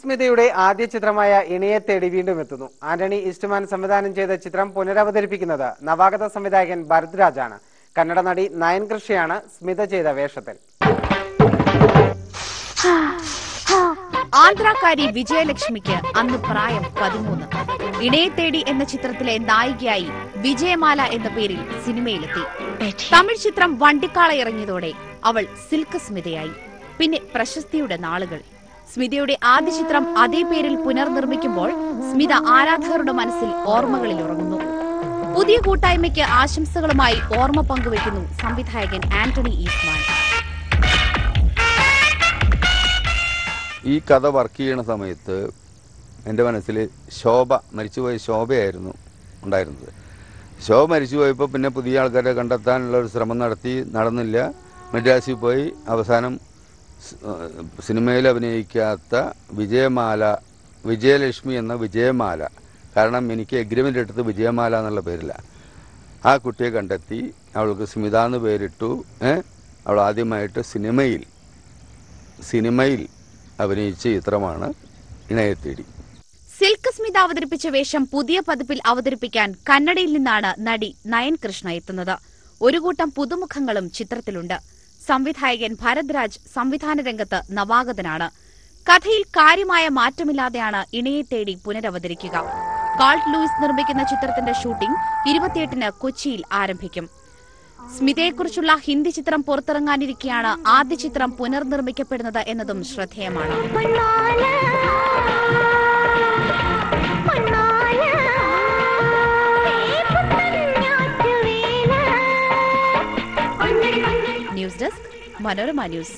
സ്മിതയുടെ ആദ്യ ചിത്രമായ ഇണയെ തേടി വീണ്ടും എത്തുന്നു. ആന്റണി ഈസ്റ്റ്മാൻ സംവിധാനം ചെയ്ത ചിത്രം പുനരവതരിപ്പിക്കുന്നത് നവാഗത സംവിധായകൻ ഭരത് രാജാണ്. കന്നഡ നടി നയൻ കൃഷിയാണ് സ്മിത ചെയ്ത വേഷത്തിൽ. ആന്ധ്രാക്കാരി വിജയലക്ഷ്മിക്ക് അന്ന് പ്രായം പതിമൂന്ന്. ഇണയെ തേടി എന്ന ചിത്രത്തിലെ നായികയായി വിജയമാല എന്ന പേരിൽ സിനിമയിലെത്തി. തമിഴ് ചിത്രം വണ്ടിക്കാള ഇറങ്ങിയതോടെ അവൾ സിൽക്ക് സ്മിതയായി. പിന്നെ പ്രശസ്തിയുടെ നാളുകൾ. സ്മിതയുടെ ആദ്യ ചിത്രം അതേ പേരിൽ പുനർനിർമ്മിക്കുമ്പോൾ സ്മിത ആരാധകരുടെ മനസ്സിൽ ഓർമ്മകളിൽ ഉറങ്ങുന്നു. പുതിയ കൂട്ടായ്മയ്ക്ക് ആശംസകളുമായി ഓർമ്മ പങ്കുവയ്ക്കുന്നു സംവിധായകൻ ആന്റണി ഈസ്മാൻ. ഈ കഥ വർക്ക് ചെയ്യുന്ന സമയത്ത് എന്റെ മനസ്സിൽ ശോഭ മരിച്ചുപോയ ശോഭയായിരുന്നു ഉണ്ടായിരുന്നത്. ശോഭ മരിച്ചുപോയപ്പോൾ പിന്നെ പുതിയ ആൾക്കാരെ കണ്ടെത്താനുള്ള ഒരു ശ്രമം നടത്തി നടന്നില്ല. മദ്രാസിൽ പോയി അവസാനം സിനിമയിൽ അഭിനയിക്കാത്ത വിജയമാല വിജയലക്ഷ്മി എന്ന വിജയമാല. കാരണം എനിക്ക് എഗ്രിമെന്റ് എടുത്ത് വിജയമാല എന്നുള്ള പേരില്ല. ആ കുട്ടിയെ കണ്ടെത്തി അവൾക്ക് സ്മിത എന്ന് പേരിട്ടു അവൾ ആദ്യമായിട്ട് സിനിമയിൽ സിനിമയിൽ അഭിനയിച്ച ചിത്രമാണ് ഇണയെ തേടി. സിൽക്ക് സ്മിത അവതരിപ്പിച്ച വേഷം പുതിയ പതിപ്പിൽ അവതരിപ്പിക്കാൻ കന്നഡയിൽ നിന്നാണ് നടി നയൻ കൃഷ്ണ എത്തുന്നത്. ഒരു കൂട്ടം പുതുമുഖങ്ങളും ചിത്രത്തിലുണ്ട്. സംവിധായകൻ ഭരദ്രാജ് സംവിധാന രംഗത്ത് നവാഗതനാണ്. കഥയിൽ കാര്യമായ മാറ്റമില്ലാതെയാണ് ഇണയെ തേടി പുനരവതരിക്കുക. കാൾട്ട് ലൂയിസ് നിർമ്മിക്കുന്ന ചിത്രത്തിന്റെ ഷൂട്ടിംഗ് ഇരുപത്തിയെട്ടിന് കൊച്ചിയിൽ ആരംഭിക്കും. സ്മിതയെക്കുറിച്ചുള്ള ഹിന്ദി ചിത്രം പുറത്തിറങ്ങാനിരിക്കെയാണ് ആദ്യ ചിത്രം പുനർനിർമ്മിക്കപ്പെടുന്നത് എന്നതും ശ്രദ്ധേയമാണ്. News desk Manorama news.